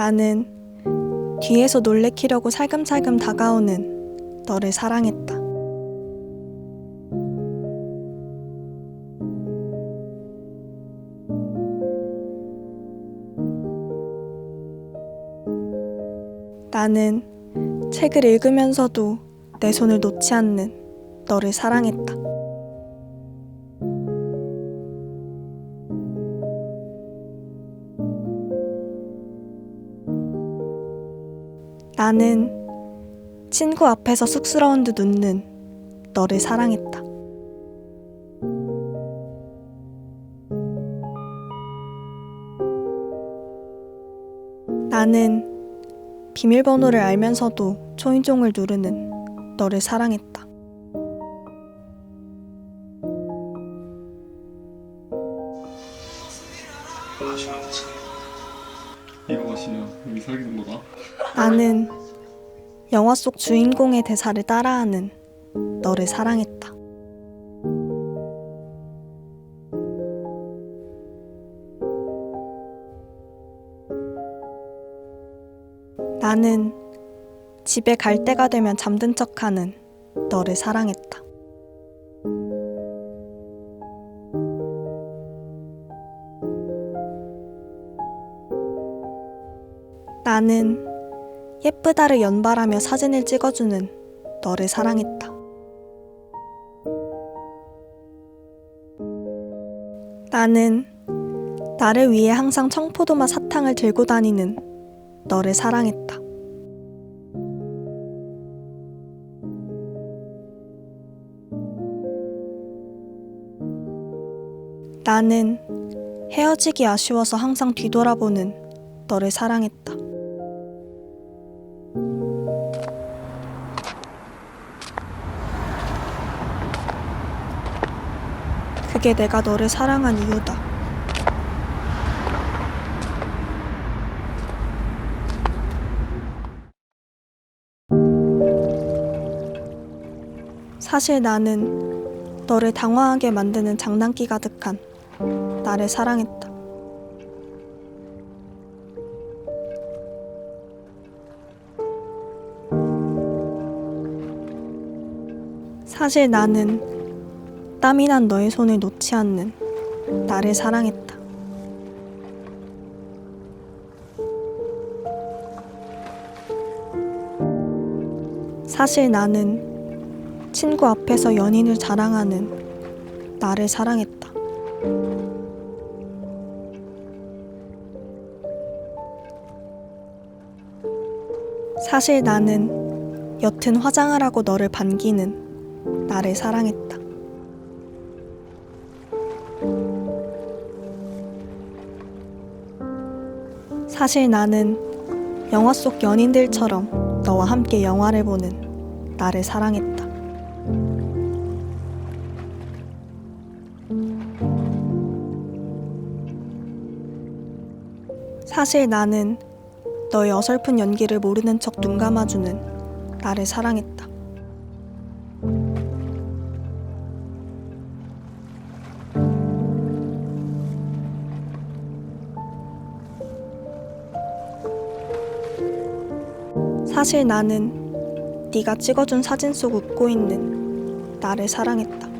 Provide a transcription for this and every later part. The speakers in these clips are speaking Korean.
나는 뒤에서 놀래키려고 살금살금 다가오는 너를 사랑했다. 나는 책을 읽으면서도 내 손을 놓지 않는 너를 사랑했다. 나는 친구 앞에서 쑥스러운 듯 웃는 너를 사랑했다. 나는 비밀번호를 알면서도 초인종을 누르는 너를 사랑했다. 이거 마시면 여기 사귀는 거다. 나는 영화 속 주인공의 대사를 따라하는 너를 사랑했다. 나는 집에 갈 때가 되면 잠든 척하는 너를 사랑했다. 나는 예쁘다를 연발하며 사진을 찍어주는 너를 사랑했다. 나는 나를 위해 항상 청포도맛 사탕을 들고 다니는 너를 사랑했다. 나는 헤어지기 아쉬워서 항상 뒤돌아보는 너를 사랑했다. 그게 내가 너를 사랑한 이유다. 사실 나는 너를 당황하게 만드는 장난기 가득한 나를 사랑했다. 사실 나는 땀이 난 너의 손을 놓지 않는 나를 사랑했다. 사실 나는 친구 앞에서 연인을 자랑하는 나를 사랑했다. 사실 나는 옅은 화장을 하고 너를 반기는 나를 사랑했다. 사실 나는 영화 속 연인들처럼 너와 함께 영화를 보는 나를 사랑했다. 사실 나는 너의 어설픈 연기를 모르는 척 눈 감아주는 나를 사랑했다. 사실 나는 네가 찍어준 사진 속 웃고 있는 나를 사랑했다.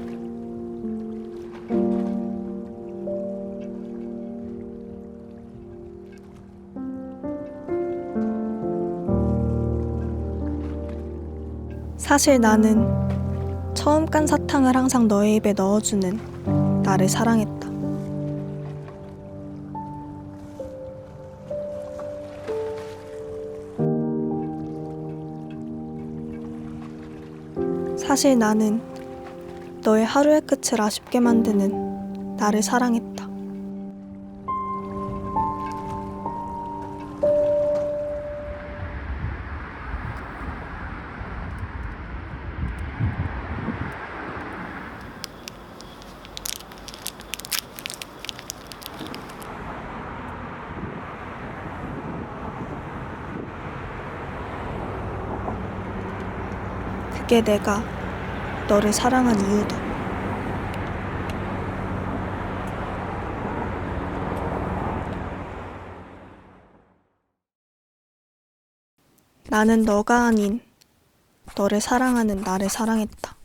사실 나는 처음 깐 사탕을 항상 너의 입에 넣어주는 나를 사랑했다. 사실 나는 너의 하루의 끝을 아쉽게 만드는 나를 사랑했다. 그게 내가 너를 사랑한 이유다. 나는 너가 아닌 너를 사랑하는 나를 사랑했다.